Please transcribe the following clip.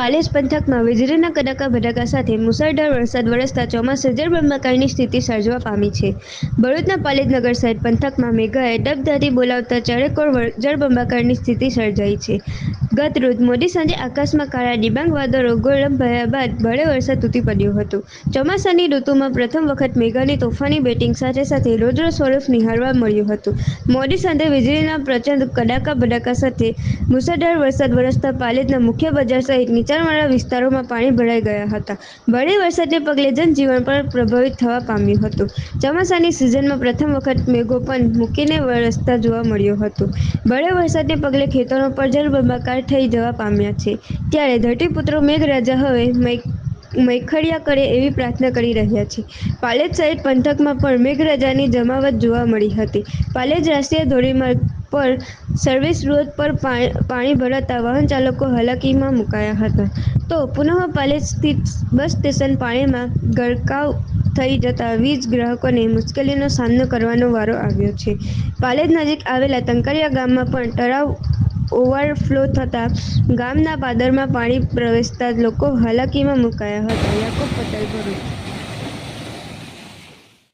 પાલેજ પંથકમાં વીજળીના કડાકા ભડાકા સાથે મુસળધાર વરસાદ વરસતા ચોમાસા જળબંબાકારની સ્થિતિ સર્જવા પામી છે. બળોદના પાલેજ નગર સહિત પંથકમાં મેઘાએ ડબધારી બોલાવતા ચારેકોર જળબંબાકારની સ્થિતિ સર્જાઈ છે. ગત રોજ મોડી સાંજે આકાશમાં કાળા ડિબાંગ વાદળો ગોળંભાયા બાદ ભારે વરસાદ તૂટી પડ્યો હતો. ચોમાસાની ઋતુમાં પ્રથમ વખત મેઘાની તોફાની બેટિંગ સાથે સાથે રૌદ્ર સ્વરૂપ નિહાળવા મળ્યું હતું. મોડી સાંજે વીજળીના પ્રચંડ કડાકા ભડાકા સાથે મુસળધાર વરસાદ વરસતા પાલેજના મુખ્ય બજાર સહિત નીચાણવાળા વિસ્તારોમાં પાણી ભરાઈ ગયા હતા. ભારે વરસાદને પગલે જનજીવન પણ પ્રભાવિત થવા પામ્યું હતું. ચોમાસાની સિઝનમાં પ્રથમ વખત મેઘો પણ મૂકીને વરસતા જોવા મળ્યો હતો. ભારે વરસાદને પગલે ખેતરો પર જળબંબાકાર થઈ જવા પામ્યા છે. ત્યારે ધરતીપુત્રો મેઘરાજા હવે मै- મૈખડિયા કરે એવી પ્રાર્થના કરી રહ્યા છે. પાલેજ સહિત પંથકમાં પણ મેઘરાજાની જમાવટ જોવા મળી હતી. પાલેજ રાષ્ટ્રીય ધોરીમાર્ગ પર સર્વિસ રોડ પર પાણી ભરાતા વાહન ચાલકો હાલાકીમાં મુકાયા હતા. તો પુનઃ પાલેજ સ્થિત બસ સ્ટેશન પાણીમાં ગરકાવ થઈ જતા વીજ ગ્રાહકોને મુશ્કેલીનો સામનો કરવાનો વારો આવ્યો છે. પાલેજ નજીક આવેલા તંકરિયા ગામમાં પણ તળાવ ઓવરફ્લો થતાં ગામના પાદરમાં પાણી પ્રવેશતા લોકો હાલાકીમાં મુકાયા હતા. યાકુબ પટેલ ભરૂચ.